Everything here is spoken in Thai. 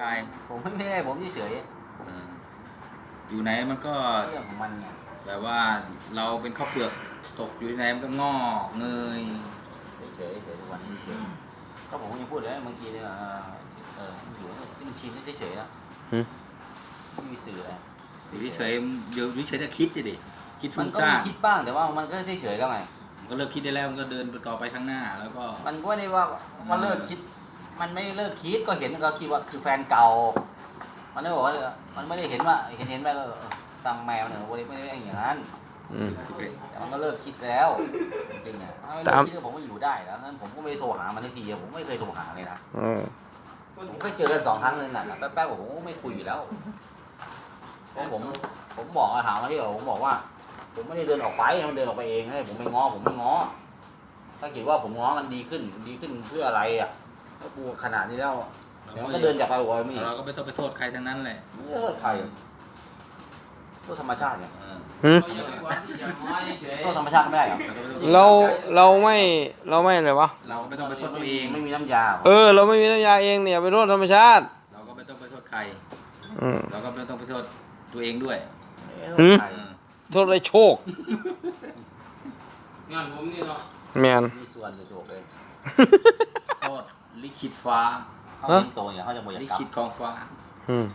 กายผมไม่ได้ผมเฉยเอออยู่ไหนมันก็ๆเรื่องของมันไงแบบว่าเราเป็นข้าวเปลือกตกอยู่ที่ไหนมันก็งอกเงยเฉยๆเฉยๆทุกวันนี้เฉยก็ผมยังพูดเลยบางทีเนี่ยเออเอออยู่ที่มันชินเฉยๆนะหืมไม่มีสื่ออะไรอยู่เฉยๆเดี๋ยวอยู่เฉยๆจะคิดดิดิคิดมัฟุ้นงก็ซ่ามีนคิดบ้างแต่ว่ามันก็เฉยๆแล้วไง มันก็เลิกคิดได้แล้วมันก็เดินไปต่อไปข้างหน้าแล้วก็ มันก็ไม่ได้ว่ามันเลิกคิด มันไม่เลิกคิดก็เห็นก็คิดว่าคือแฟนเก่า มันไม่บอกว่า มันไม่ได้เห็นว่า เห็นเห็นว่าเออตังแมวเนี่ยวันนี้ไม่ได้อย่างนั้นอืม แต่มันก็เลิกคิดแล้วจริงๆอะถ้าไม่เลิตากมคิดก็ผมก็อยู่ได้แล้วนั้นผมก็ไม่ได้โทรหามันทันทีอะผมไม่เคยโทรหาเลยนะอืมผมเคยเจอกันสองครั้งเลยนะแป๊บๆผมก็ไม่คุยอยู่แล้วเพราะผมผมบอกอะถามมาที่ผมบอกว่า ผมไม่ได้เดินออกไปมันเดินออกไปเองให้ผมไม่ง้อผมไม่ง้อถ้าคิดว่าผมง้อมันดีขึ้นดีขึ้นเพื่ออะไรอะ ก็กูขนาดนี้แล้วเดี๋ยวมันก็เดินจากไปหัวมีเราก็ไม่ต้องไปโทษใครทั้งนั้นเลยไม่ได้โทษใครโทษธรรมชาติเนี่ยเออหืมโทษธรรมชาติก็ไม่ได้เหรอเราเราไม่เราไม่อะไรวะเราก็ไม่ต้องไปโทษตัวเองไม่มีน้ำยาเหรอเออ เราไม่มีน้ำยาเองเนี่ยไปโทษธรรมชาติ เราก็ไม่ต้องไปโทษใครอืมเราก็ไม่ต้องไปโทษตัวเองด้วยไม่ได้โทษใครเออโทษอะไรโชคงานผมนี่เนาะแมนมีส่วนอยู่โจกเลยโทษ ลิขิตฟ้าเขาเลี้ยงโตเนี่ยเขาจะบริลิกรรมขิตของฟ้าอืม